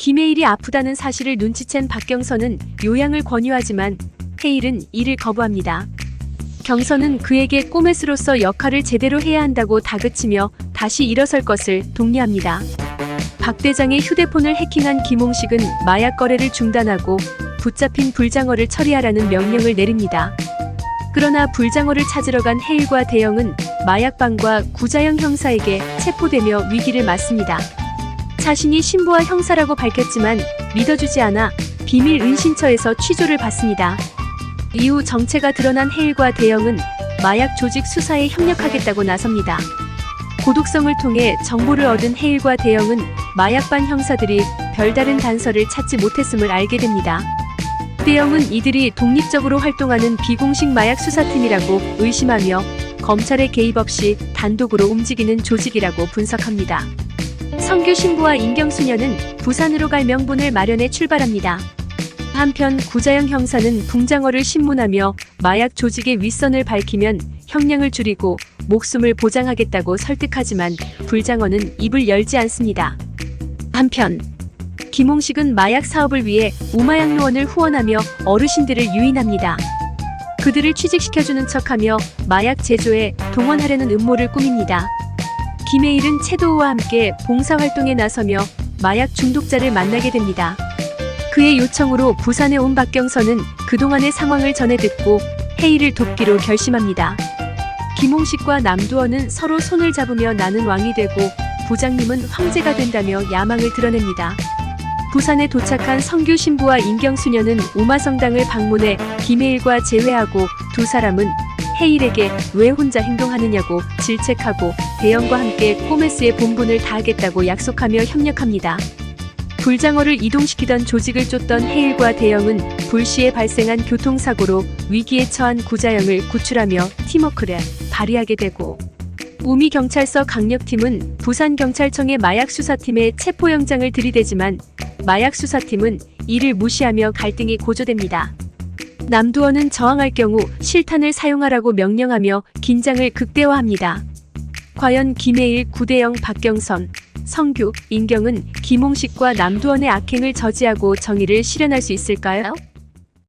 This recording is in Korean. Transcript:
김혜일이 아프다는 사실을 눈치챈 박경선은 요양을 권유하지만 해일은 이를 거부합니다. 경선은 그에게 꼬메스로서 역할을 제대로 해야 한다고 다그치며 다시 일어설 것을 독려합니다. 박 대장의 휴대폰을 해킹한 김홍식은 마약 거래를 중단하고 붙잡힌 불장어를 처리하라는 명령을 내립니다. 그러나 불장어를 찾으러 간 해일과 대영은 마약방과 구자영 형사에게 체포되며 위기를 맞습니다. 자신이 신부와 형사라고 밝혔지만 믿어주지 않아 비밀 은신처에서 취조를 받습니다. 이후 정체가 드러난 해일과 대영은 마약 조직 수사에 협력하겠다고 나섭니다. 고독성을 통해 정보를 얻은 해일과 대영은 마약반 형사들이 별다른 단서를 찾지 못했음을 알게 됩니다. 대영은 이들이 독립적으로 활동하는 비공식 마약 수사팀이라고 의심하며 검찰의 개입 없이 단독으로 움직이는 조직이라고 분석합니다. 성규 신부와 인경수녀는 부산으로 갈 명분을 마련해 출발합니다. 한편 구자영 형사는 붕장어를 신문하며 마약 조직의 윗선을 밝히면 형량을 줄이고 목숨을 보장하겠다고 설득하지만 불장어는 입을 열지 않습니다. 한편 김홍식은 마약 사업을 위해 우마양로원을 후원하며 어르신들을 유인합니다. 그들을 취직시켜주는 척하며 마약 제조에 동원하려는 음모를 꾸밉니다. 김혜일은 채도우와 함께 봉사활동에 나서며 마약 중독자를 만나게 됩니다. 그의 요청으로 부산에 온 박경선은 그동안의 상황을 전해 듣고 해일을 돕기로 결심합니다. 김홍식과 남두원은 서로 손을 잡으며 나는 왕이 되고 부장님은 황제가 된다며 야망을 드러냅니다. 부산에 도착한 성규 신부와 인경수녀는 우마성당을 방문해 김혜일과 재회하고 두 사람은 해일에게 왜 혼자 행동하느냐고 질책하고 대영과 함께 꼬메스의 본분을 다하겠다고 약속하며 협력합니다. 불장어를 이동시키던 조직을 쫓던 해일과 대영은 불시에 발생한 교통사고로 위기에 처한 구자영을 구출하며 팀워크를 발휘하게 되고 우미경찰서 강력팀은 부산경찰청의 마약수사팀에 체포영장을 들이대지만 마약수사팀은 이를 무시하며 갈등이 고조됩니다. 남두원은 저항할 경우 실탄을 사용하라고 명령하며 긴장을 극대화합니다. 과연 김혜일, 구대영, 박경선, 성규, 인경은 김홍식과 남두원의 악행을 저지하고 정의를 실현할 수 있을까요?